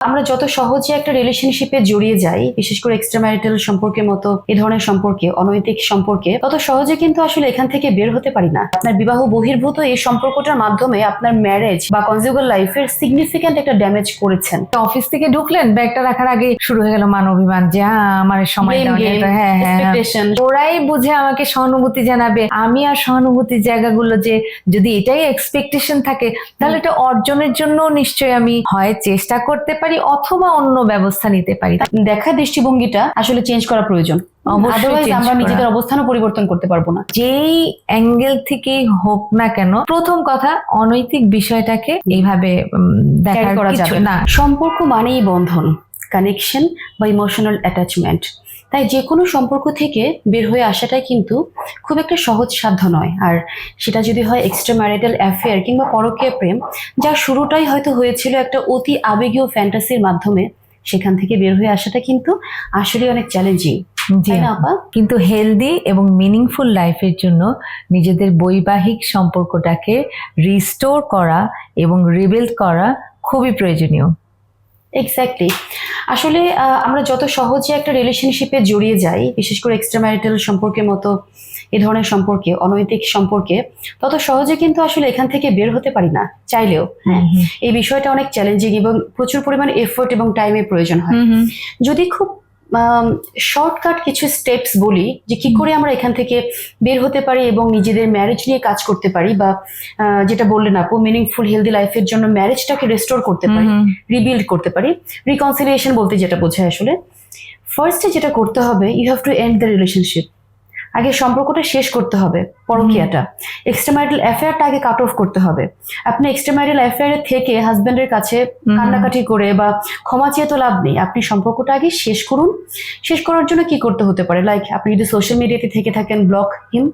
আমরা যত সহজে একটা রিলেশনশিপে জড়িয়ে যাই বিশেষ করে এক্সট্রা ম্যারিটাল সম্পর্কের মতো এ ধরনের সম্পর্কে অনৈতিক সম্পর্কে তত সহজে কিন্তু আসলে এখান থেকে বের হতে পারি না। আপনার বিবাহ বহির্ভূত এই সম্পর্কটার মাধ্যমে আপনার ম্যারেজ বা কনজুগাল লাইফের সিগনিফিক্যান্ট একটা ড্যামেজ করেছেন। অফিস থেকে ঢুকলেন ব্যাগটা রাখার আগে শুরু হয়ে গেল মান অভিমান যে হ্যাঁ আমার সময় হ্যাঁ হ্যাঁ হ্যাঁ। ওরাই বুঝে আমাকে সহানুভূতি জানাবে। আমি আর সহানুভূতির জায়গাগুলো যে যদি এটাই এক্সপেকটেশন থাকে তাহলে এটা অর্জনের জন্য নিশ্চয়ই আমি হয় চেষ্টা করতে পারি অথবা অন্য ব্যবস্থা নিতে পারি। দেখা দৃষ্টিভঙ্গিটা আসলে চেঞ্জ করা প্রয়োজন। আদারওয়াইজ আমরা নিজেদের অবস্থানও পরিবর্তন করতে পারব না। যেই অ্যাঙ্গেল থেকে হোক না কেন প্রথম কথা অনৈতিক বিষয়টাকে এইভাবে দেখা করা যাবে না। সম্পর্ক মানেই বন্ধন কানেকশন বা ইমোশনাল অ্যাটাচমেন্ট তাই যে কোনো সম্পর্ক থেকে বের হয়ে আসাটাই কিন্তু খুব একটা সহজ সাধ্য নয়। আর সেটা যদি হয় এক্সট্রা ম্যারিটাল অ্যাফেয়ার কিংবা পরকীয় প্রেম যার শুরুটাই হয়তো হয়েছিল একটা অতি আবেগীয় ফ্যান্টাসির মাধ্যমে সেখান থেকে বের হয়ে আসাটা কিন্তু আসলে অনেক চ্যালেঞ্জিং কিন্তু হেলদি এবং মিনিংফুল লাইফের জন্য নিজেদের বৈবাহিক সম্পর্কটাকে রিস্টোর করা এবং রিবিল্ড করা খুবই প্রয়োজনীয়। এক্স্যাক্টলি আসলে আমরা যত সহজে একটা রিলেশনশিপে জড়িয়ে যাই বিশেষ করে এক্সট্রা ম্যারিটাল সম্পর্কের মতো এ ধরনের সম্পর্কে অনৈতিক সম্পর্কে তত সহজে কিন্তু আসলে এখান থেকে বের হতে পারি না চাইলেও। হ্যাঁ এই বিষয়টা অনেক চ্যালেঞ্জিং এবং প্রচুর পরিমাণ এফোর্ট এবং টাইমের প্রয়োজন হয়। যদি খুব শর্টকাট কিছু স্টেপস বলি যে কি করে আমরা এখান থেকে বের হতে পারি এবং নিজেদের ম্যারেজ নিয়ে কাজ করতে পারি বা যেটা বললেন আপু মিনিংফুল হেলদি লাইফের জন্য ম্যারেজটাকে রেস্টোর করতে পারি রিবিল্ড করতে পারি। রিকনসিলিয়েশন বলতে যেটা বোঝায় আসলে। ফার্স্টে যেটা করতে হবে you have to end the relationship আগে সম্পর্কটা শেষ করতে হবে পরকিয়াটা। এক্সট্রাম্যারিটাল অ্যাফেয়ারটা আগে কাট অফ করতে হবে। আপনি এক্সট্রাম্যারিটাল অ্যাফেয়ারে থেকে হাজব্যান্ডের কাছে কান্নাকাটি করে বা ক্ষমা চেয়ে তো লাভ নেই। আপনি সম্পর্কটা আগে শেষ করুন। শেষ করার জন্য কি করতে হতে পারে? লাইক আপনি যদি সোশ্যাল মিডিয়াতে থেকে থাকেন ব্লক হিম।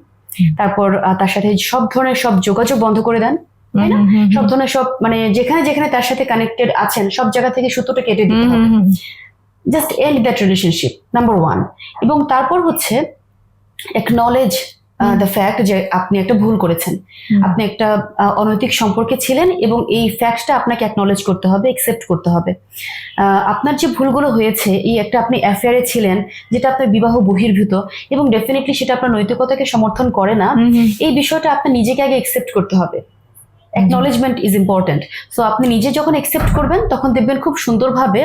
তারপর তার সাথে সব ধরনের সব যোগাযোগ বন্ধ করে দেন তাই না? সব ধরনের সব মানে যেখানে যেখানে তার সাথে কানেক্টেড আছেন সব জায়গা থেকে সুতোটা কেটে দিতে হবে। Just end that relationship number one এবং তারপর হচ্ছে একনলেজ দ্য ফ্যাক্ট যে আপনি একটা ভুল করেছেন। আপনি একটা অনৈতিক সম্পর্কে ছিলেন এবং এই ফ্যাক্টটা আপনাকে অ্যাকনলেজ করতে হবে একসেপ্ট করতে হবে। আহ, আপনার যে ভুলগুলো হয়েছে এই একটা আপনি অ্যাফেয়ারে ছিলেন যেটা আপনার বিবাহ বহির্ভূত এবং ডেফিনেটলি সেটা আপনার নৈতিকতাকে সমর্থন করে না এই বিষয়টা আপনার নিজেকে আগে একসেপ্ট করতে হবে। অ্যাকনলেজমেন্ট ইজ ইম্পর্টেন্ট সো আপনি নিজে যখন একসেপ্ট করবেন তখন দেখবেন খুব সুন্দরভাবে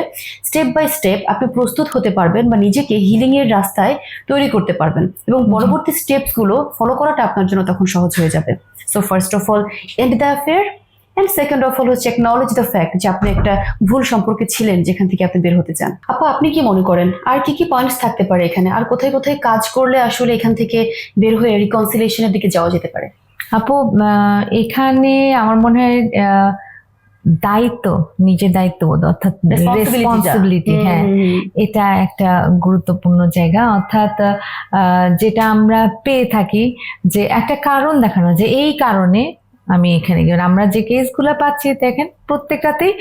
স্টেপ বাই স্টেপ আপনি প্রস্তুত হতে পারবেন বা নিজেকে হিলিং এর রাস্তায় তৈরি করতে পারবেন এবং পরবর্তী স্টেপসগুলো ফলো করাটা আপনার জন্য তখন সহজ হয়ে যাবে। So first of all end the affair and second of all হচ্ছে একনলেজ দ্য ফ্যাক্ট যে আপনি একটা ভুল সম্পর্কে ছিলেন যেখান থেকে আপনি বের হতে চান। আপা আপনি কি মনে করেন? আর কি কি পয়েন্টস থাকতে পারে এখানে? আর কোথায় কোথায় কাজ করলে আসলে এখান থেকে বের হয়ে রিকনসিলিয়েশনের দিকে যাওয়া যেতে পারে? আপু আহ, এখানে আমার মনে হয় আহ, দায়িত্ব নিজের দায়িত্ববোধ অর্থাৎ রেসপন্সিবিলিটি হ্যাঁ। এটা একটা গুরুত্বপূর্ণ জায়গা। অর্থাৎ আহ, যেটা আমরা পেয়ে থাকি যে একটা কারণ দেখানো যে এই কারণে আমি এখানে গেলাম আমরা যে কেসগুলো পাচ্ছি দেখেন প্রত্যেকটাতেই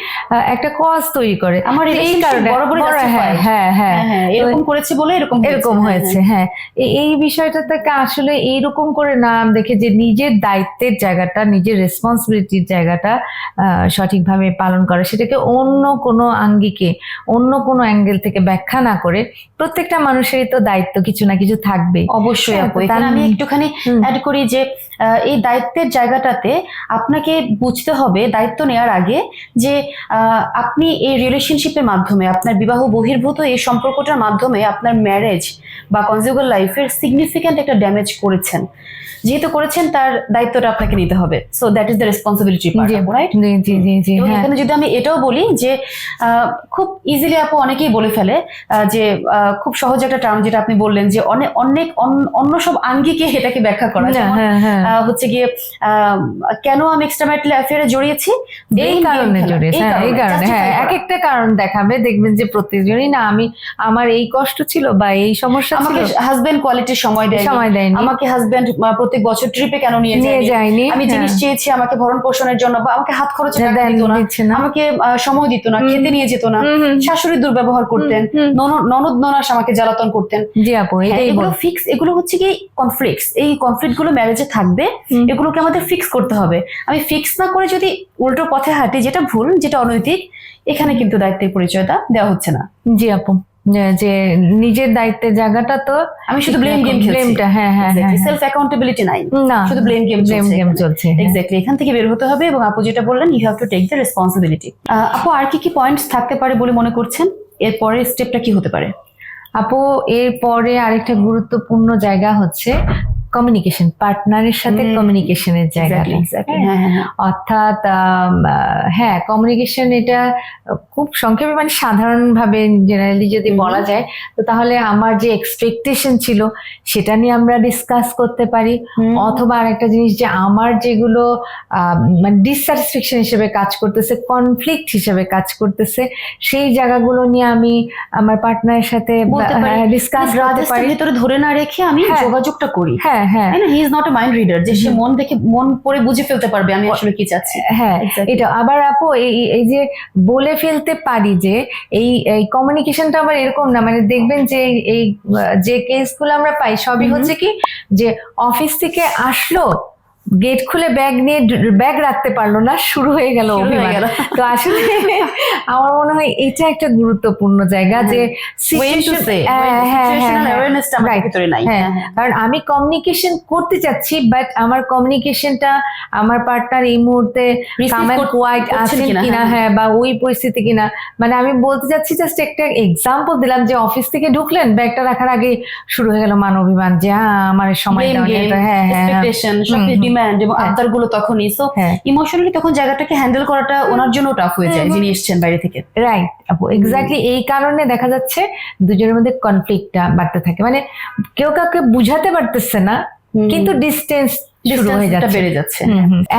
একটা কজ তৈরি করে। আমার এই কারণে বড় বড় বড়- হ্যাঁ হ্যাঁ হ্যাঁ। হ্যাঁ হ্যাঁ এরকম করেছে বলে এরকম এরকম হয়েছে হ্যাঁ। এই বিষয়টা থেকে আসলে এইরকম করে না দেখে যে নিজের দায়িত্বের জায়গাটা নিজের রেসপন্সিবিলিটির জায়গাটা সঠিকভাবে পালন করা সেটাকে অন্য কোনো আঙ্গিকে অন্য কোনো অ্যাঙ্গেল থেকে ব্যাখ্যা না করে প্রত্যেকটা মানুষেরই তো দায়িত্ব কিছু না কিছু থাকবে অবশ্যই হ্যাঁ, আপু এখানে আমি একটুখানি অ্যাড করি যে এই দায়িত্বের জায়গাটাতে আপনাকে বুঝতে হবে দায়িত্ব নেওয়ার আগে যে আপনি এই রিলেশনশিপের মাধ্যমে আপনার বিবাহ বহির্ভূত এই সম্পর্কটার মাধ্যমে আপনার ম্যারেজ বা কনজুগাল লাইফের সিগনিফিক্যান্ট একটা ড্যামেজ করেছেন। যেহেতু করেছেন তার দায়িত্বটা আপনাকে নিতে হবে। So that is the responsibility right জি জি জি জি এবং হ্যাঁ। এখানে যদি আমি এটাও বলি যে আহ, খুব ইজিলি আপু অনেকেই বলে ফেলে যে আহ, খুব সহজ একটা টার্ম যেটা আপনি বললেন যে অনেক অনেক অন্য সব আঙ্গিকে এটাকে ব্যাখ্যা করা। হ্যাঁ হ্যাঁ আহ, হচ্ছে গিয়ে আহ, কেন আমি এক্সট্রা এক্সট্রাম্যারিটাল অ্যাফেয়ারে জড়িয়েছি এই কারণে হ্যাঁ এই কারণে হ্যাঁ এক একটা কারণ দেখাবে দেখবেন যে প্রত্যেকজনই না আমি আমার এই কষ্ট ছিল বা এই সমস্যা ছিল। আমাকে হাজবেন্ড কোয়ালিটির সময় দেয় সময় দেয়নি। আমাকে হাজবেন্ড প্রত্যেক বছর ট্রিপে কেন নিয়ে যায়নি? আমি হ্যাঁ। জিনিস চেয়েছি আমাকে ভরণ পোষণের জন্য বা আমাকে হাত খরচে দিত না আমাকে সময় দিত না খেতে নিয়ে যেত না। শাশুড়ি দুর্ব্যবহার করতেন। ননদ ননাস আমাকে জ্বালাতন করতেন। জি আপু হ্যাঁ, এগুলো ফিক্স এগুলো হচ্ছে কি কনফ্লিক্টস এই কনফ্লিক্টগুলো ম্যারেজে থাকবে এগুলোকে আমাদের ফিক্স করতে হবে। আমি ফিক্স না করে যদি উল্টো পথে হাঁটি ঘাটতি যেটা ভুল যেটা অনৈতিক এখানে কিন্তু দায়িত্বের পরিচয়টা দেওয়া হচ্ছে না। জি আপু যে- নিজের দায়িত্বের জায়গাটা তো আমি শুধু ব্লেম গেম ব্লেমটা হ্যাঁ হ্যাঁ হ্যাঁ সেলফ অ্যাকাউন্টেবিলিটি নাই। না শুধু ব্লেম গেম ব্লেম গেম চলছে হ্যাঁ। এক্স্যাক্টলি এখান থেকে বের হতে হবে এবং আপু যেটা বললেন you have to take the responsibility আপু আর কি কি পয়েন্টস থাকতে পারে বলে মনে করছেন? এর পরের স্টেপটা কি হতে পারে? আপু এরপরে আরেকটা গুরুত্বপূর্ণ জায়গা হচ্ছে কমিউনিকেশন পার্টনারের সাথে। কমিউনিকেশনের জায়গাটা. হ্যাঁ। হ্যাঁ, হ্যাঁ। অর্থাৎ হ্যাঁ কমিউনিকেশন এটা খুব সংক্ষেপে মানে সাধারণভাবে জেনারেলি যদি বলা যায় তো তাহলে আমার যে এক্সপেকটেশন ছিল সেটা নিয়ে আমরা ডিসকাস করতে পারি। অথবা আরেকটা জিনিস যে আমার যেগুলো আহ, মানে ডিসস্যাটিসফ্যাকশন হিসেবে কাজ করতেছে কনফ্লিক্ট হিসেবে কাজ করতেছে সেই জায়গাগুলো নিয়ে আমি আমার পার্টনারের সাথে ডিসকাস করতে পারি ভেতরে ধরে না রেখে আমি। যোগাযোগটা করি হ্যাঁ হ্যাঁ না? He is not a mind reader যে সে মন দেখে মন পড়ে বুঝে ফেলতে পারবে আমি আসলে কি চাচ্ছি। হ্যাঁ এটা আবার আপু এই এই যে বলে ফেলতে পারি যে এই এই কমিউনিকেশনটা আবার এরকম না মানে দেখবেন যে এই- যে কেসগুলো আমরা পাই সবই হচ্ছে কি যে অফিস থেকে আসলো গেট খুলে ব্যাগ নিয়ে ব্যাগ রাখতে পারল না শুরু হয়ে গেল অভিমান। তো আসলে আমার মনে হয় এটা একটা গুরুত্বপূর্ণ জায়গা যে হ্যাঁ, হ্যাঁ, হ্যাঁ। কারণ আমি কমিউনিকেশন করতে চাচ্ছি বাট আমার কমিউনিকেশনটা আমার পার্টনার এই মুহূর্তে কোয়াইট আছেন কিনা, হ্যাঁ, বা ওই পরিস্থিতি কিনা। মানে আমি বলতে চাচ্ছি জাস্ট একটা এক্সাম্পল দিলাম যে অফিস থেকে ঢুকলেন ব্যাগটা রাখার আগে শুরু হয়ে গেল মান অভিমান যে হ্যাঁ আমার সময় হ্যাঁ হ্যাঁ ডিমান্ড এবং হ্যাঁ। আবদারগুলো তখনই। সো হ্যাঁ। ইমোশনালি তখন জায়গাটাকে হ্যান্ডেল করাটা ওনার জন্য টাফ হয়ে যায় যিনি এসছেন বাইরে থেকে। রাইট আপু এক্স্যাক্টলি এই কারণে দেখা যাচ্ছে দুজনের মধ্যে কনফ্লিক্টটা বাড়তে থাকে। মানে কেউ কাউকে বুঝাতে পারতেছে না কিন্তু ডিস্টেন্স শুরু হয়ে যাচ্ছে। বেড়ে যাচ্ছে।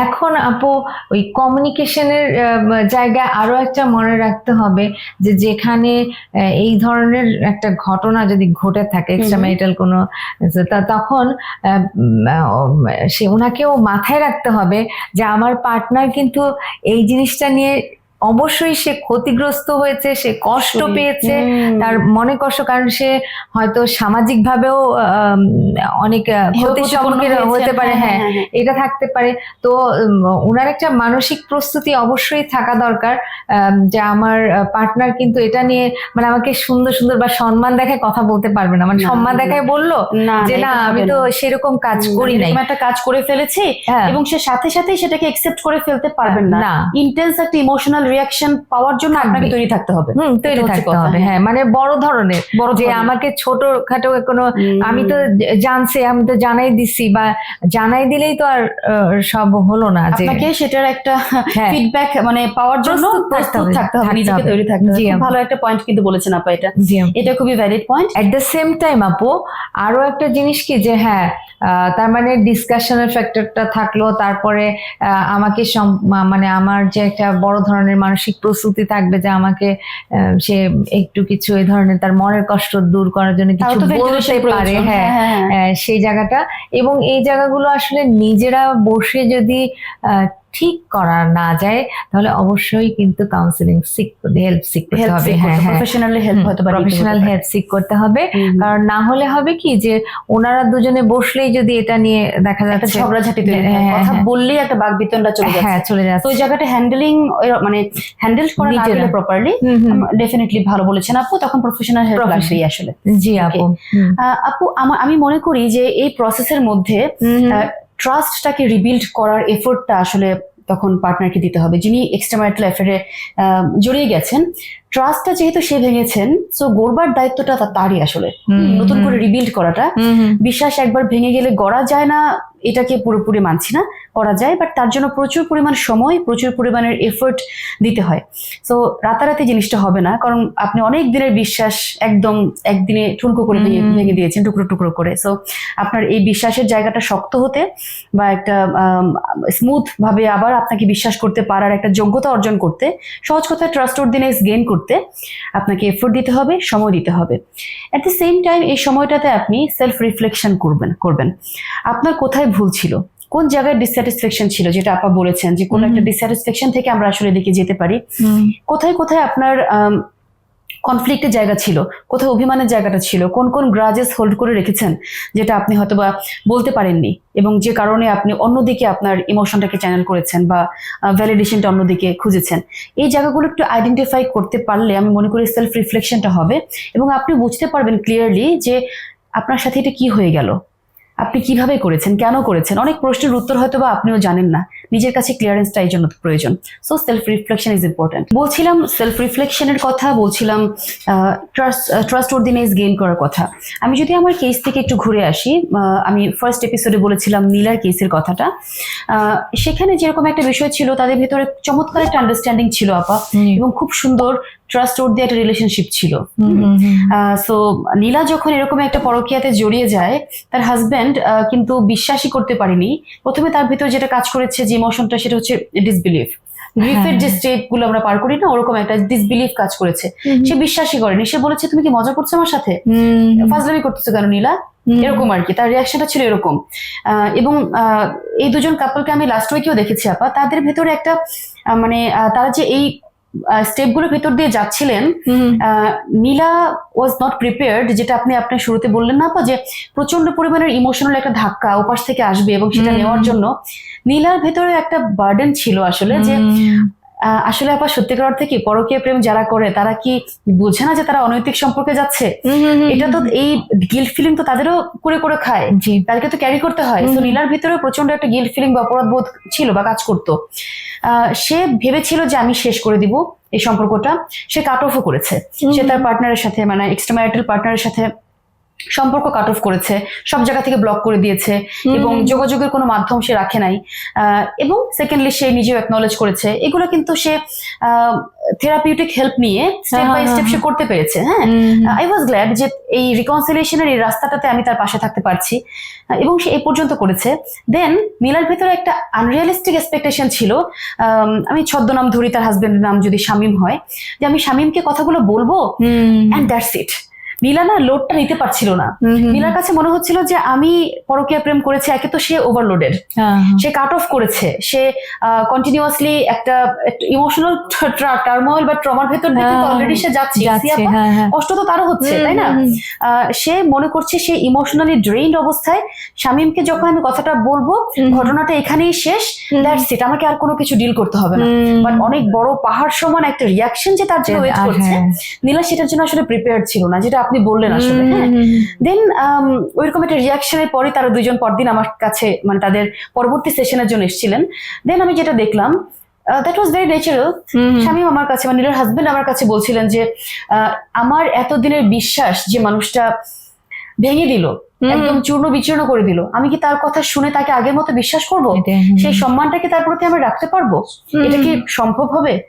এখন আপু ওই কমিউনিকেশনের জায়গায় আরও একটা মনে রাখতে হবে যে যেখানে এই ধরনের একটা ঘটনা যদি ঘটে থাকে এক্সট্রা ম্যারিটাল কোনো তখন সে ওনাকেও মাথায় রাখতে হবে যে আমার পার্টনার কিন্তু এই জিনিসটা নিয়ে অবশ্যই সে ক্ষতিগ্রস্ত হয়েছে সে কষ্ট পেয়েছে তার মনে কষ্ট কারণ সে হয়তো সামাজিক ভাবেও অনেক আহ, ক্ষতির সম্মুখীন হতে পারে। হ্যাঁ হ্যাঁ, হ্যাঁ। এটা থাকতে পারে। তো ওনার একটা মানসিক প্রস্তুতি অবশ্যই থাকা দরকার যে আমার পার্টনার কিন্তু এটা নিয়ে মানে আমাকে সুন্দর সুন্দর বা সম্মান দেখায় কথা বলতে পারবে না। মানে সম্মান দেখায় বলল যে না আমি তো সেরকম কাজ করি নাই। একটা কাজ করে ফেলেছি হ্যাঁ। এবং সে সাথে সাথেই সেটাকে একসেপ্ট করে ফেলতে পারবেন না। ইন্টেন্স একটা ইমোশনাল রিয়াকশন পাওয়ার জন্য আপনাকে তৈরি থাকতে হবে। হুম তৈরি এটা থাকতে হবে হ্যাঁ। মানে বড় ধরনের। বড় যে আমাকে ছোট খাটো কোনো আমি তো জানছি আমি তো জানাই দিছি বা জানাই দিলেই তো আর সব হলো না যে আপনাকে সেটার একটা। ফিডব্যাক মানে পাওয়ার জন্য প্রস্তুত থাকতে হবে, নিজেকে তৈরি থাকতে হবে। ভালো একটা পয়েন্ট কিন্তু বলেছেন আপা এটা। এটা খুবই valid point at the same time আপু আরও একটা জিনিস কি যে হ্যাঁ তার মানে ডিসকাশনের ফ্যাক্টরটা থাকল তারপরে আমাকে মানে আমার যে একটা বড় ধরনের মানসিক প্রস্তুতি থাকবে যে আমাকে আহ, সে একটু কিছু এই ধরনের তার মনের কষ্ট দূর করার জন্য কিছু বলতে পারে হ্যাঁ হ্যাঁ, হ্যাঁ, সেই জায়গাটা। এবং এই জায়গাগুলো আসলে নিজেরা বসে যদি আহ, ঠিক করা না যায় তাহলে অবশ্যই কিন্তু কাউন্সিলিং সিক হেল্প সিক করতে হবে। হ্যাঁ হ্যাঁ। প্রফেশনালি হেল্প বা নিতে প্রফেশনাল হেল্প সিক করতে হবে। কারণ না হলে হবে কি যে ওনারা দুজনে বসলেই যদি এটা নিয়ে দেখা যাচ্ছে ঝগড়াঝাটি তৈরি হ্যাঁ, কথা হ্যাঁ। বললেই একটা বাগবিতণ্ডা চলে যাচ্ছে। হ্যাঁ চলে যাচ্ছে। ওই জায়গাটা হ্যান্ডেলিং মানে হ্যান্ডেল করা না গেলে প্রপারলি। ডেফিনেটলি ভালো বলেছেন আপু। তখন প্রফেশনাল হেল্প. লাগবেই আসলে। জি আপু। আপু আমি মনে করি যে এই প্রসেসের মধ্যে। ট্রাস্টটাকে রিবিল্ড করার এফোর্টটা আসলে তখন পার্টনারকে দিতে হবে যিনি এক্সট্রামারিটাল অ্যাফেয়ারে জড়িয়ে গেছেন। ট্রাস্টটা যেহেতু সে ভেঙেছেন সো গড়বার দায়িত্বটা তারই আসলে। নতুন করে রিবিল্ড করাটা। বিশ্বাস একবার ভেঙে গেলে গড়া যায় না এটাকে পুরোপুরি মানছি না করা যায় বাট তার জন্য প্রচুর পরিমাণ সময় প্রচুর পরিমাণের এফোর্ট দিতে হয়। সো রাতারাতি জিনিসটা হবে না কারণ আপনি অনেক দিনের বিশ্বাস একদম একদিনে ঠুনকো করে ভেঙে দিয়েছেন টুকরো টুকরো করে। সো আপনার এই বিশ্বাসের জায়গাটা শক্ত হতে বা একটা স্মুথ ভাবে আবার আপনাকে বিশ্বাস করতে পারার একটা যোগ্যতা অর্জন করতে সহজ কথায় ট্রাস্ট অর্ডিনেন্স গেইন করতে আপনাকে এফোর্ট দিতে হবে সময় দিতে হবে। অ্যাট দ্য সেম টাইম এই সময়টাতে আপনি সেলফ রিফ্লেকশন করবেন করবেন। আপনার কোথায় ভুল ছিল? কোন জায়গায় ডিসস্যাটিসফ্যাকশন ছিল? যেটা আপা বলেছেন যে কোন একটা ডিসস্যাটিসফ্যাকশন থেকে আমরা আসলে দেখে যেতে পারি। কোথায় কোথায় আপনার কনফ্লিক্টের জায়গা ছিল, কোথাও অভিমানের জায়গাটা ছিল, কোন কোন গ্রাজেস হোল্ড করে রেখেছেন যেটা আপনি হয়তো বা বলতে পারেননি এবং যে কারণে আপনি অন্যদিকে আপনার ইমোশনটাকে চ্যানেল করেছেন বা ভ্যালিডেশনটা অন্যদিকে খুঁজেছেন। এই জায়গাগুলো একটু আইডেন্টিফাই করতে পারলে আমি মনে করি সেলফ রিফ্লেকশনটা হবে এবং আপনি বুঝতে পারবেন ক্লিয়ারলি যে আপনার সাথে এটা কি হয়ে গেল। আপনি কীভাবে করেছেন কেন করেছেন? অনেক প্রশ্নের উত্তর হয়তো বা আপনিও জানেন না। নিজের কাছে ক্লিয়ারেন্সটা এই জন্য প্রয়োজন। So self reflection is important বলছিলাম সেলফ রিফ্লেকশনের কথা বলছিলাম ট্রাস্ট ট্রাস্ট ওর্দিনেস গেইন করার কথা। আমি যদি আমার কেস থেকে একটু ঘুরে আসি আমি ফার্স্ট এপিসোডে বলেছিলাম নীলার কেসের কথাটা। আহ, সেখানে যেরকম একটা বিষয় ছিল তাদের ভিতরে চমৎকার একটা আন্ডারস্ট্যান্ডিং ছিল আপা। এবং খুব সুন্দর ট্রাস্ট ওর্দি একটা রিলেশনশিপ ছিল। সো নীলা যখন এরকম একটা পরকীয়াতে জড়িয়ে যায় তার হাজব্যান্ড কিন্তু বিশ্বাসই করতে পারেনি। প্রথমে তার ভিতর যেটা কাজ করেছে যে ইমোশনটা সেটা হচ্ছে ডিসবিলিভ গ্রিফের যে স্টেপগুলো আমরা পার করি না ওরকম একটা ডিসবিলিভ কাজ করেছে। সে বিশ্বাসই করেনি। সে বলেছে তুমি কি মজা করছ আমার সাথে? ফাজলামি করতেছো কেন নীলা? এরকম আর কি। তার রিয়াকশনটা ছিল এরকম। আহ, এবং আহ, এই দুজন কাপলকে আমি লাস্ট উইকেও দেখেছি আপা। তাদের ভেতরে একটা মানে তারা যে এই স্টেপগুলোর ভেতর দিয়ে যাচ্ছিলেন। আহ, নীলা ওয়াজ নট প্রিপেয়ার্ড যেটা আপনি আপনার শুরুতে বললেন না যে প্রচণ্ড পরিমাণের ইমোশনাল একটা ধাক্কা ওপাশ থেকে আসবে এবং সেটা নেওয়ার জন্য। নীলার ভেতরে একটা বার্ডেন ছিল আসলে যে আসলে আপা সত্যিকার অর্থে কি পরকীয় প্রেম যারা করে তারা কি বোঝে না যে তারা অনৈতিক সম্পর্কে যাচ্ছে? এটা তো এই গিল্ট ফিলিং তো তাদেরও করে করে খায়। জি। তাদেরকে তো ক্যারি করতে হয়। তো। নীলার ভিতরে প্রচণ্ড একটা গিল্ট ফিলিং বা অপরাধ বোধ ছিল বা কাজ করতো। আহ, সে ভেবেছিল যে আমি শেষ করে দিব এই সম্পর্কটা। সে কাট অফও করেছে। সে তার পার্টনারের সাথে মানে এক্সট্রা ম্যারিটাল পার্টনারের সাথে সম্পর্ক কাট অফ করেছে সব জায়গা থেকে ব্লক করে দিয়েছে এবং যোগাযোগের কোনো মাধ্যম সে রাখে নাই। এবং সেকেন্ডলি সে নিজেও অ্যাকনোলেজ করেছে। এগুলো কিন্তু সে থেরাপিউটিক হেল্প নিয়ে স্টেপ বাই স্টেপ সে হ্যাঁ। করতে পেরেছে হ্যাঁ। আই ওয়াজ গ্ল্যাড যে এই রিকনসিলিয়েশনের এই রাস্তাটাতে আমি তার পাশে থাকতে পারছি। এবং সে এই পর্যন্ত করেছে। দেন নীলার ভেতরে একটা আনরিয়ালিস্টিক এক্সপেকটেশন ছিল। আম, আমি ছদ্মনাম ধরি তার হাজবেন্ডের নাম যদি শামিম হয়। যে আমি শামিমকে কথাগুলো বলব অ্যান্ড দ্যাটস ইট নীলা না লোডটা নিতে পারছিল না। নীলার কাছে মনে হচ্ছিল যে আমি পরকীয়া প্রেম করেছি একে তো সে ওভারলোডেড সে কাট অফ করেছে। সে কন্টিনিউয়াসলি একটা ইমোশনাল টার্মোয়েল বা ট্রমার ভেতর থেকে হ্যাঁ, অলরেডি সে যাচ্ছে। হ্যাঁ হ্যাঁ। কষ্ট তো তারও হচ্ছে তাই না? সে মনে করছে সে ইমোশনালি ড্রেইনড অবস্থায়। শামীমকে যখন আমি কথাটা বলব ঘটনাটা এখানেই শেষ। দ্যাটস ইট আমাকে আর কোনো কিছু ডিল করতে হবে না। বাট অনেক বড় পাহাড় সমান একটা রিয়াকশন যে তার জন্য ওয়েট করছে। নীলা সেটার জন্য আসলে প্রিপেয়ার ছিল না যেটা আপনি বললেন আসলে হ্যাঁ? দেন ওইরকম একটা রিয়াকশনের পরে তারা দুজন পরদিন আমার কাছে মানে তাদের পরবর্তী সেশনের জন্য এসেছিলেন। দেন আমি যেটা দেখলাম দ্যাট ওয়াজ ভেরি ন্যাচারাল স্বামী আমার কাছে মানে নীলের হাজবেন্ড আমার কাছে বলছিলেন যে আহ, আমার এতদিনের বিশ্বাস যে মানুষটা ভেঙে দিল একদম চূর্ণ বিচূর্ণ করে দিল। আমি কি তার কথা শুনে তাকে আগের মতো বিশ্বাস করব? সেই সম্মানটাকে তার প্রতি আমরা রাখতে পারব? এটা কি সম্ভব হবে?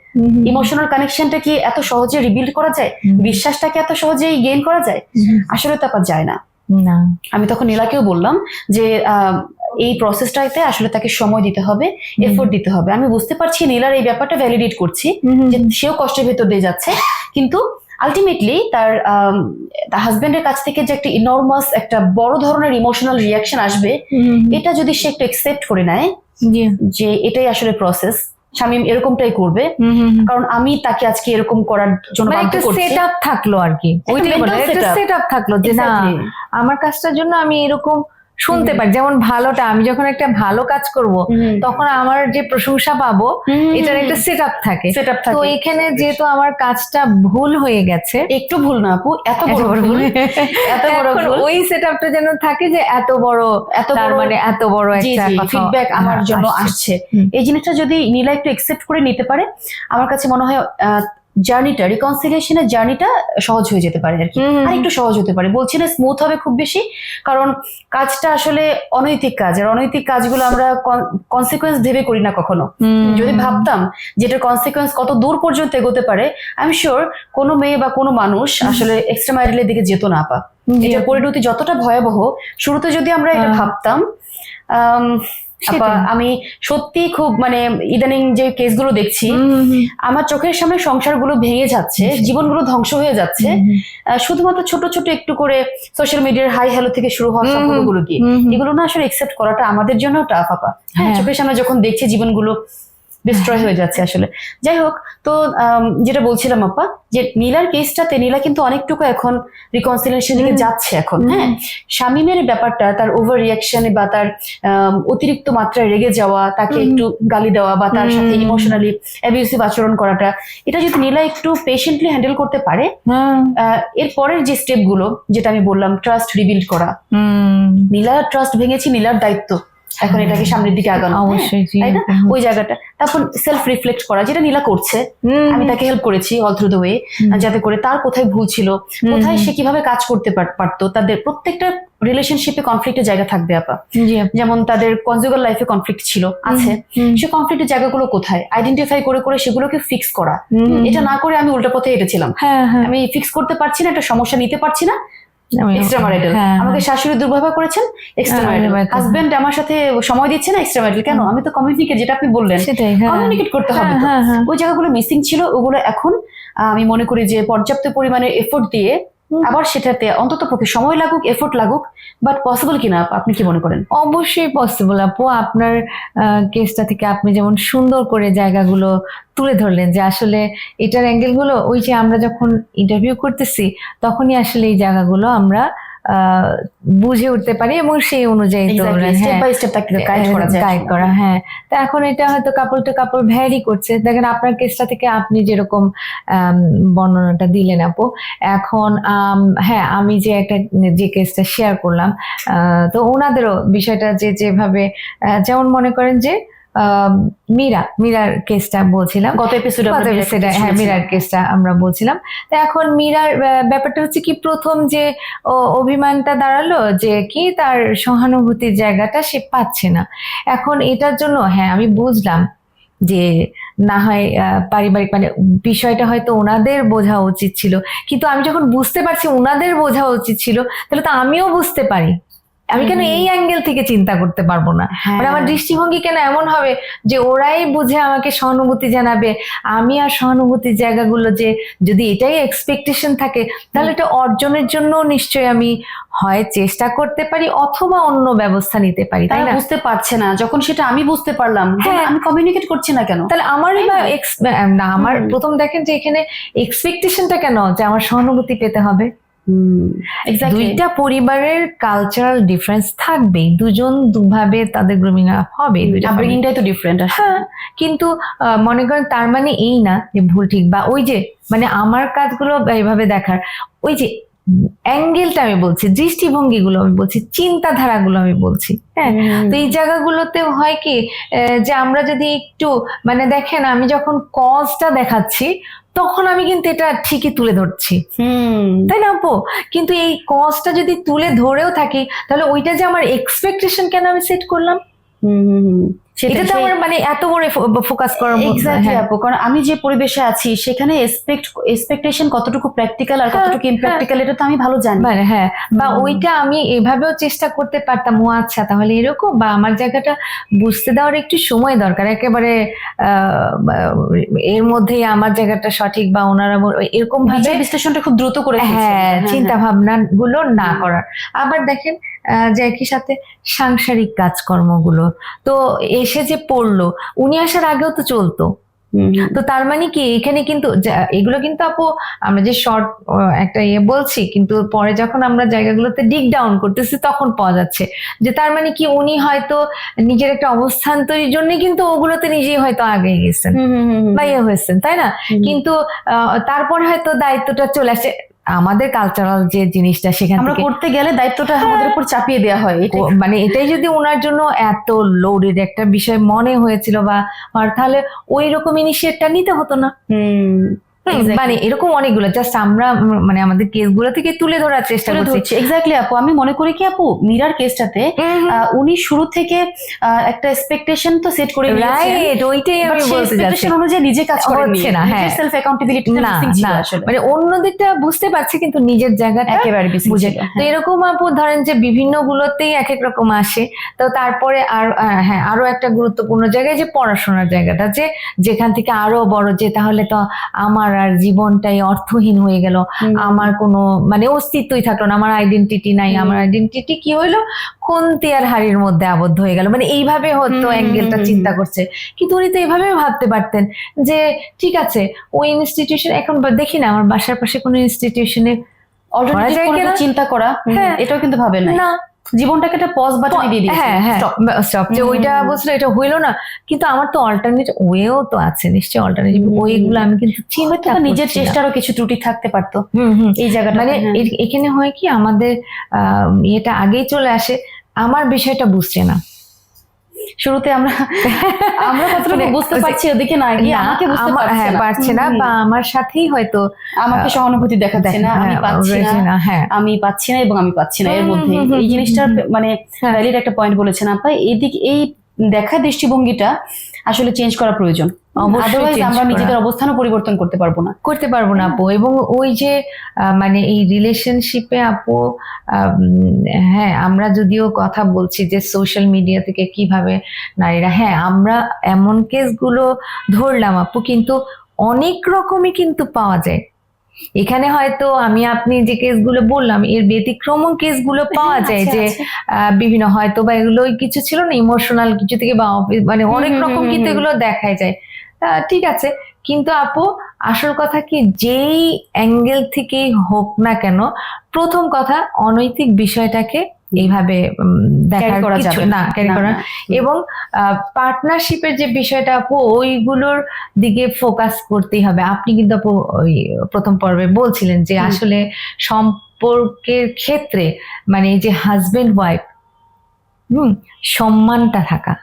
ইমোশনাল কানেকশনটা কি এত সহজে রিবিল্ড করা যায়? বিশ্বাসটাকে এত সহজেই গেইন করা যায়? আসলে তো যায় না। আমি তখন নীলাকেও বললাম যে আহ, এই প্রসেসটাতে আসলে তাকে সময় দিতে হবে এফোর্ট দিতে হবে। আমি বুঝতে পারছি নীলার এই ব্যাপারটা ভ্যালিডেট করছি যে সেও কষ্টের ভেতর দিয়ে যাচ্ছে। কিন্তু আলটিমেটলি তার হাজবেন্ডের কাছ থেকে যে একটা ইনর্মাস একটা বড় ধরনের ইমোশনাল রিয়াকশন আসবে এটা যদি সে একটু একসেপ্ট করে নেয় যে এটাই আসলে প্রসেস শামীম এরকমটাই করবে কারণ আমি তাকে আজকে এরকম করার জন্য মানে বাধ্য একটা সেট আপ থাকল আর কি. সেট আপ থাকল যে না আমার কাজটার জন্য আমি এরকম শুনতে। পারি। যেমন ভালোটা আমি যখন একটা ভালো কাজ করব তখন আমার যে প্রশংসা পাবো এটার একটা সেট আপ থাকে। তো এখানে যেহেতু আমার কাজটা ভুল হয়ে গেছে একটু ভুল না আপু এত বড় ভুল। এত বড় ভুল। ওই সেট আপটা যেন থাকে যে এত বড় এত তার বড় মানে এত বড় একটা ফিডব্যাক আমার জন্য আসছে। আসছে। এই জিনিসটা যদি নীলা একটু একসেপ্ট করে নিতে পারে আমার কাছে মনে হয় জার্নিটা রিকনসিলিয়েশনের জার্নিটা সহজ হয়ে যেতে পারে আর কি। আর একটু সহজ হতে পারে। বলছি না স্মুথ হবে খুব বেশি কারণ কাজটা আসলে অনৈতিক কাজ আর অনৈতিক কাজগুলো আমরা কনসিকুয়েন্স ভেবে করি না কখনো। যদি ভাবতাম যেটার কনসিকুয়েন্স কত দূর পর্যন্ত এগোতে পারে আই এম শিওর কোনো মেয়ে বা কোনো মানুষ আসলে এক্সট্রা ম্যারিটালের দিকে যেত না আপা। জি, এটা পরিণতি যতটা ভয়াবহ শুরুতে যদি আমরা এটা হ্যাঁ। ভাবতাম আম, সত্যি খুব মানে ইদানিং যে কেসগুলো দেখছি আমার চোখের সামনে সংসারগুলো ভেঙে যাচ্ছে জীবনগুলো ধ্বংস হয়ে যাচ্ছে। শুধুমাত্র ছোট ছোট একটু করে সোশ্যাল মিডিয়ার হাই হ্যালো থেকে শুরু হওয়া সম্পর্কগুলো হুম, হুম। এগুলো না আসলে একসেপ্ট করাটা আমাদের জন্য টাফ আপা। হ্যাঁ হ্যাঁ। চোখের সামনে যখন দেখছি জীবনগুলো ডিস্ট্রয় হয়ে যাচ্ছে আসলে। যাই হোক তো যেটা বলছিলাম আপা যে নীলার কেসটাতে নীলা কিন্তু অনেকটুকু এখন রিকনসিলিয়েশন দিকে যাচ্ছে এখন হ্যাঁ? শামিমের ব্যাপারটা তার ওভার রিয়াকশনে বা তার অতিরিক্ত মাত্রায় রেগে যাওয়া তাকে একটু গালি দেওয়া বা তার সাথে ইমোশনালি অ্যাবিউসিভ আচরণ করাটা এটা যদি নীলা একটু পেশেন্টলি হ্যান্ডেল করতে পারে এর পরের যে স্টেপগুলো যেটা আমি বললাম ট্রাস্ট রিবিল্ড করা। নীলার ট্রাস্ট ভেঙেছি নীলার দায়িত্ব। এখন এটাকে সামনের দিকে আগানো। হ্যাঁ, অবশ্যই তাই না? ওই জায়গাটা। তারপর সেলফ রিফ্লেক্ট করা যেটা নীলা করছে আমি তাকে হেল্প করেছি অল থ্রু দ্য ওয়ে যাতে করে তার কোথায় ভুল ছিল কোথায় সে কীভাবে কাজ করতে পার- পারতো তাদের প্রত্যেকটা রিলেশনশিপে কনফ্লিক্টের জায়গা থাকবে আপা। যেমন তাদের কনজুগাল লাইফে কনফ্লিক্ট ছিল আছে। সে কনফ্লিক্টের জায়গাগুলো কোথায়? আইডেন্টিফাই করে করে সেগুলোকে ফিক্স করা। এটা না করে আমি উল্টা পথে হেঁটেছিলাম। হ্যাঁ হ্যাঁ। আমি ফিক্স করতে পারছি না একটা সমস্যা নিতে পারছি না এক্সট্রা ম্যারিটাল আমাকে শাশুড়ি দুর্ব্যবহার করেছেন এক্সট্রা ম্যারিটাল হাজবেন্ড আমার সাথে সময় দিচ্ছে না এক্সট্রা ম্যারিটাল কেন আমি তো কমিউনিকেট যেটা আপনি বললেন সেটাই হ্যাঁ। কমিউনিকেট করতে হবে হ্যাঁ। হ্যাঁ ওই জায়গাগুলো মিসিং ছিল ওগুলো এখন আমি মনে করি যে পর্যাপ্ত পরিমাণে এফোর্ট দিয়ে। আবার সেটাতে অন্তত পক্ষে সময় লাগুক এফোর্ট লাগুক বাট পসিবল কিনা আপা? আপনি কি মনে করেন অবশ্যই পসিবল আপু আপনার কেসটা থেকে আপনি যেমন সুন্দর করে জায়গাগুলো তুলে ধরলেন যে আসলে এটার অ্যাঙ্গেলগুলো ওই যে আমরা যখন ইন্টারভিউ করতেছি তখনই আসলে এই জায়গাগুলো আমরা বুঝে উঠতে পারি এবং সেই অনুযায়ী গাইড করা হ্যাঁ। তা এখন এটা হয়তো কাপল টু কাপল ভ্যারি করছে। দেখেন আপনার কেসটা থেকে আপনি যেরকম বর্ণনাটা দিলেন আপু এখন হ্যাঁ আমি যে একটা যে কেসটা শেয়ার করলাম আহ, তো ওনাদেরও বিষয়টা যে যেভাবে আহ, যেমন মনে করেন যে মীরা মীরার কেসটা বলছিলাম। গত এপিসোডে গত হ্যাঁ মীরার কেসটা আমরা বলছিলাম। তো এখন মীরার ব্যাপারটা হচ্ছে কি প্রথম যে অভিমানটা দাঁড়াল যে কি তার সহানুভূতির জায়গাটা সে পাচ্ছে না। এখন এটার জন্য হ্যাঁ আমি বুঝলাম যে না হয় আহ, পারিবারিক মানে বিষয়টা হয়তো ওনাদের বোঝা উচিত ছিল। কিন্তু আমি যখন বুঝতে পারছি ওনাদের বোঝা উচিত ছিল তাহলে তো আমিও বুঝতে পারি। আমি কেন এই অ্যাঙ্গেল থেকে চিন্তা করতে পারব না? হ্যাঁ। মানে আমার দৃষ্টিভঙ্গি কেন এমন হবে যে ওরাই বুঝে আমাকে সহানুভূতি জানাবে? আমি আর সহানুভূতির জায়গাগুলো যে যদি এটাই এক্সপেকটেশন থাকে তাহলে এটা অর্জনের জন্য নিশ্চয়ই আমি হয় চেষ্টা করতে পারি অথবা অন্য ব্যবস্থা নিতে পারি তাই না? বুঝতে পারছে না। যখন সেটা আমি বুঝতে পারলাম হ্যাঁ। আমি কমিউনিকেট করছি না কেন? তাহলে আমারই বা না? আমার প্রথম দেখেন যে এখানে এক্সপেকটেশনটা কেন? যে আমার সহানুভূতি পেতে হবে। দুইটা পরিবারের কালচারাল ডিফারেন্স থাকবেই। দুজন দুভাবে তাদের গ্রুমিং আপ হবে আপব্রিঙ্গিংটাই তো ডিফারেন্ট হ্যাঁ কিন্তু মনে করেন তার মানে এই না যে ভুল ঠিক। বা ওই যে মানে আমার কাজগুলো এইভাবে দেখার। ওই যে অ্যাঙ্গেলটা আমি বলছি দৃষ্টিভঙ্গিগুলো আমি বলছি চিন্তাধারাগুলো আমি বলছি। হ্যাঁ তো এই জায়গাগুলোতে হয় কি যে আমরা যদি একটু মানে দেখেন আমি যখন কজটা দেখাচ্ছি তখন আমি কিন্তু এটা ঠিকই তুলে ধরছি। হুম। তাই না আপু? কিন্তু এই কজটা যদি তুলে ধরেও থাকি তাহলে ওইটা যে আমার এক্সপেকটেশন কেন আমি সেট করলাম? হুম হুম হুম। এটা তো আমার মানে এত বড় ফোকাস করার এক্স্যাক্টলি হ্যাঁ। আপু কারণ আমি যে পরিবেশে আছি সেখানে এক্সপেক্ট এক্সপেকটেশন কতটুকু প্র্যাকটিক্যাল আর হ্যাঁ, কতটুকু ইমপ্র্যাকটিক্যাল এটা তো আমি ভালো জানি। মানে হ্যাঁ বা ওইটা আমি এভাবেও চেষ্টা করতে পারতাম ও আচ্ছা তাহলে এরকম বা আমার জায়গাটা বুঝতে দেওয়ার একটু সময় দরকার একেবারে আহ, এর মধ্যেই আমার জায়গাটা সঠিক বা ওনারা এরকম ভাবে বিশ্লেষণটা খুব দ্রুত করে হ্যাঁ চিন্তা ভাবনা গুলো না করার। আবার দেখেন যে একই সাথে সাংসারিক কাজকর্মগুলো। তো এসে যে পড়ল উনি আসার আগেও তো চলতো। তো তার মানে কি এখানে কিন্তু এগুলো কিন্তু আপু আমরা যে শর্ট একটা ইয়ে বলছি কিন্তু পরে যখন আমরা জায়গাগুলোতে ডিগ ডাউন করতেছি তখন পাওয়া যাচ্ছে। যে তার মানে কি উনি হয়তো নিজের একটা অবস্থান তৈরির জন্য কিন্তু ওগুলোতে নিজেই হয়তো আগে গেছেন। বা ইয়ে হয়েছেন তাই না? কিন্তু আহ, তারপরে হয়তো দায়িত্বটা চলে আসে। আমাদের কালচারাল যে জিনিসটা সেখান আমরা থেকে করতে গেলে দায়িত্বটা আমাদের উপর চাপিয়ে দেওয়া হয় মানে এটাই যদি ওনার জন্য এত লোডের একটা বিষয় মনে হয়েছিল বা তাহলে ওই রকম ইনিশিয়েটটা নিতে হতো না. মানে এরকম অনেকগুলো জাস্ট আমরা মানে আমাদের কেসগুলো থেকে তুলে ধরার চেষ্টা করছি। এক্স্যাক্টলি আপু। আমি মনে করি কি আপু মীরার কেসটাতে উনি শুরু থেকে একটা এক্সপেকটেশন তো সেট করে রাইট ওইটাই আমি বলতে যাচ্ছি অনুযায়ী নিজে কাজ হচ্ছে না, হ্যাঁ। সেলফ অ্যাকাউন্টেবিলিটি না। না মানে অন্য দিকটা বুঝতে পারছি কিন্তু নিজের জায়গাটা একেবারে বুঝে। তো হ্যাঁ। এরকম আপু ধরেন যে বিভিন্ন গুলোতেই এক এক রকম আসে তো তারপরে আর হ্যাঁ আরও একটা গুরুত্বপূর্ণ জায়গায় যে পড়াশোনার জায়গাটা যে যেখান থেকে আরও বড় যে তাহলে তো আমার আর জীবনটাই অর্থহীন হয়ে গেল। আমার কোনো মানে অস্তিত্বই থাকল না আমার আইডেন্টিটি নাই আমার আইডেন্টিটি কি হইল? খুন্তি আর হাড়ির মধ্যে আবদ্ধ হয়ে গেল। মানে এইভাবে হুম, অ্যাঙ্গেলটা চিন্তা করছে। কিন্তু উনি তো এইভাবে ভাবতে পারতেন যে ঠিক আছে ওই ইনস্টিটিউশন এখন দেখি না আমার বাসার পাশে কোনো ইনস্টিটিউশনে চিন্তা করা? হ্যাঁ। এটাও কিন্তু ভাবে না। জীবনটাকে একটা পজ বাটনে দিয়ে দিয়েছে। হ্যাঁ হ্যাঁ স্টপ যে ওইটা। বলছিল এটা হইল না। কিন্তু আমার তো অল্টারনেট ওয়েও তো আছে নিশ্চয়ই অল্টারনেটিভ হুম, হুম, ওয়ে গুলো আমি কিন্তু চিন্তা তো নিজের চেষ্টারও কিছু ত্রুটি থাকতে পারতো। হুম হুম। এই জায়গাটা। মানে এখানে হয় কি আমাদের আহ, এটা আগেই চলে আসে। আমার বিষয়টা বুঝছে না। শুরুতে আমরা আমরা কতটুকু মানে বুঝতে পারছি ওদিকে না গিয়ে আমাকে বুঝতে পারছে হ্যাঁ না। পারছে না বা আমার সাথেই হয়তো আমাকে সহানুভূতি দেখাচ্ছে না আমি হ্যাঁ, পাচ্ছি না হ্যাঁ। আমি পাচ্ছি না এবং আমি পাচ্ছি না এর মধ্যে। এই জিনিসটা মানে। ভ্যালিড একটা পয়েন্ট বলেছেন আপা। এদিক এই দেখা দৃষ্টিভঙ্গিটা আসলে চেঞ্জ করা প্রয়োজন। আদারওয়াইজ আমরা নিজেদের অবস্থানও পরিবর্তন করতে পারব না। করতে পারব না আপু। এবং ওই যে মানে এই রিলেশনশিপে আপু হ্যাঁ আমরা যদিও কথা বলছি যে সোশ্যাল মিডিয়া থেকে কীভাবে নারীরা হ্যাঁ আমরা এমন কেসগুলো ধরলাম আপু কিন্তু অনেক রকমই কিন্তু পাওয়া যায়। এখানে হয়তো আমি আপনি যে কেসগুলো বললাম এর ব্যতিক্রম কেসগুলো পাওয়া হ্যাঁ, যায় যে আহ, বিভিন্ন হয়তো বা এগুলো কিছু ছিল না ইমোশনাল কিছু থেকে বা মানে অনেক রকম কিন্তু এগুলো দেখাই যায়। ঠিক আছে। কিন্তু আপু আসল কথা কি যেই অ্যাঙ্গেল থেকেই হোক না কেন প্রথম কথা অনৈতিক বিষয়টাকে এইভাবে উম, দেখার কিছু না। ক্যারি করা এবং পার্টনারশিপের যে বিষয়টা আপু ওইগুলোর দিকে ফোকাস করতেই হবে। আপনি কিন্তু আপু ওই প্রথম পর্বে বলছিলেন যে আসলে সম্পর্কের ক্ষেত্রে মানে যে হাজবেন্ড ওয়াইফ হুম সম্মানটা থাকা।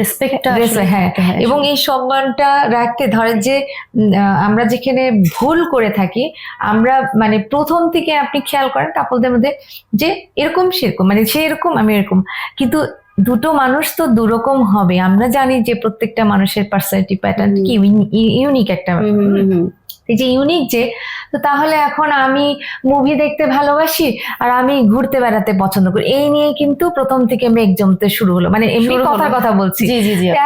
রেসপেক্টটা হ্যাঁ, এবং এই সম্মানটা রাখতে ধরে যে আমরা যেখানে ভুল করে থাকি আমরা মানে প্রথম থেকে আপনি খেয়াল করেন কাপলদের মধ্যে যে এরকম সেরকম মানে সে এরকম আমি এরকম। কিন্তু দুটো মানুষ তো দুরকম হবে। আমরা জানি যে প্রত্যেকটা মানুষের পার্সোনালিটি প্যাটার্ন কি ইউনিক একটা এই যে ইউনিক যে তো তাহলে এখন আমি মুভি দেখতে ভালোবাসি আর আমি ঘুরতে বেড়াতে পছন্দ করি। এই নিয়ে কিন্তু প্রথম থেকে মেঘ জমতে শুরু হলো। মানে এমনি কথার কথা বলছি।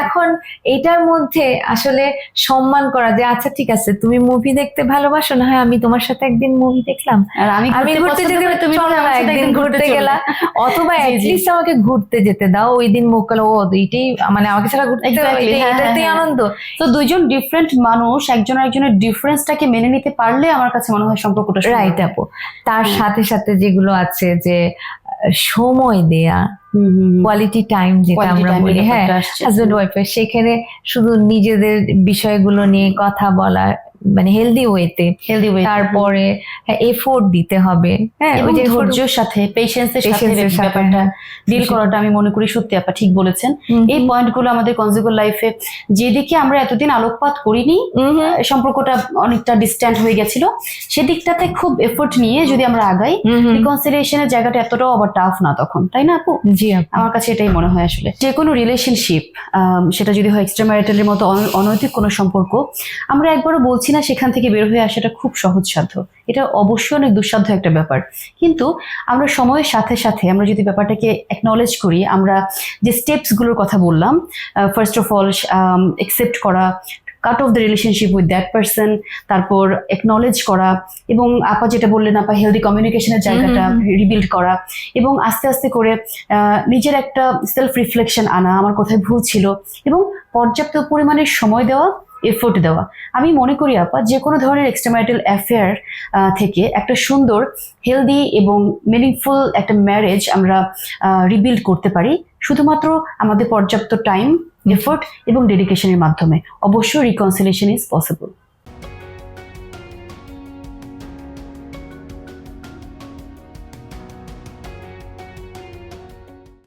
এখন এটার মধ্যে আসলে সম্মান করা যে আচ্ছা ঠিক আছে তুমি মুভি দেখতে ভালোবাসো না হ্যাঁ আমি তোমার সাথে একদিন মুভি দেখলাম। আর আমি আমি ঘুরতে যেতে তুমি একদিন ঘুরতে গেলা। অথবা। অ্যাটলিস্ট আমাকে ঘুরতে যেতে দাও ওই দিন মুখ কালো ও এইটাই মানে আমাকে ছাড়া ঘুরতে এটাই- হ্যাঁ, এটাতেই হ্যাঁ, আনন্দ। তো দুইজন ডিফারেন্ট মানুষ একজন আরেকজনের ডিফারেন্সটাকে মেনে নিতে পারলে আমার কাছে মনে হয় সম্পর্কটা। রাইট আপু তার। সাথে সাথে যেগুলো আছে যে সময় দেয়া। কোয়ালিটি টাইম যেটা আমরা বলি হ্যাঁ হাজব্যান্ড ওয়াইফের সেখানে শুধু নিজেদের বিষয়গুলো নিয়ে কথা বলা মানে হেলদি ওয়েতে হেলদি ওয়ে তারপরে এফোর্ট দিতে হবে। হ্যাঁ ওই যে ধৈর্যের সাথে পেশেন্সের সাথে ব্যাপারটা হ্যাঁ। ডিল করাটা আমি মনে করি সত্যি আপা ঠিক বলেছেন। এই পয়েন্টগুলো আমাদের লাইফে যেদিকে আমরা এতদিন আলোকপাত করিনি সম্পর্কটা অনেকটা ডিস্ট্যান্ট হয়ে গেছিল সেদিকটাতে খুব এফোর্ট নিয়ে যদি আমরা আগাই। রিকনসিলিয়েশনের জায়গাটা এতটাও আবার টাফ না তখন তাই না আপু? জি আপু। আমার কাছে এটাই মনে হয় আসলে। যে কোনো রিলেশনশিপ সেটা যদি হয় এক্সট্রা ম্যারিটালের মতো অনৈতিক কোনো সম্পর্ক আমরা একবারও বলছি না সেখান থেকে বের হয়ে আসাটা খুব সহজসাধ্য এটা অবশ্যই অনেক দুঃসাধ্য একটা ব্যাপার। কিন্তু আমরা সময়ের সাথে সাথে আমরা যদি ব্যাপারটাকে অ্যাকনলেজ করি আমরা যে স্টেপসগুলোর কথা বললাম ফার্স্ট অফ অল একসেপ্ট করা cut off the relationship with that person তারপর একনলেজ করা এবং আপা যেটা বললেন আপা হেলদি কমিউনিকেশনের জায়গাটা রিবিল্ড করা এবং আস্তে আস্তে করে নিজের একটা সেলফ রিফ্লেকশন আনা আমার কোথায় ভুল ছিল এবং পর্যাপ্ত পরিমাণের সময় দেওয়া এফোর্ট দেওয়া। আমি মনে করি, আপা যে কোনো ধরনের এক্সট্রামারিটাল অ্যাফেয়ার থেকে একটা সুন্দর হেলদি এবং মিনিংফুল একটা ম্যারেজ আমরা রিবিল্ড করতে পারি। শুধুমাত্র আমাদের পর্যাপ্ত টাইম এফোর্ট এবং ডেডিকেশনের মাধ্যমে। অবশ্যই রিকনসিলেশন ইজ পসিবল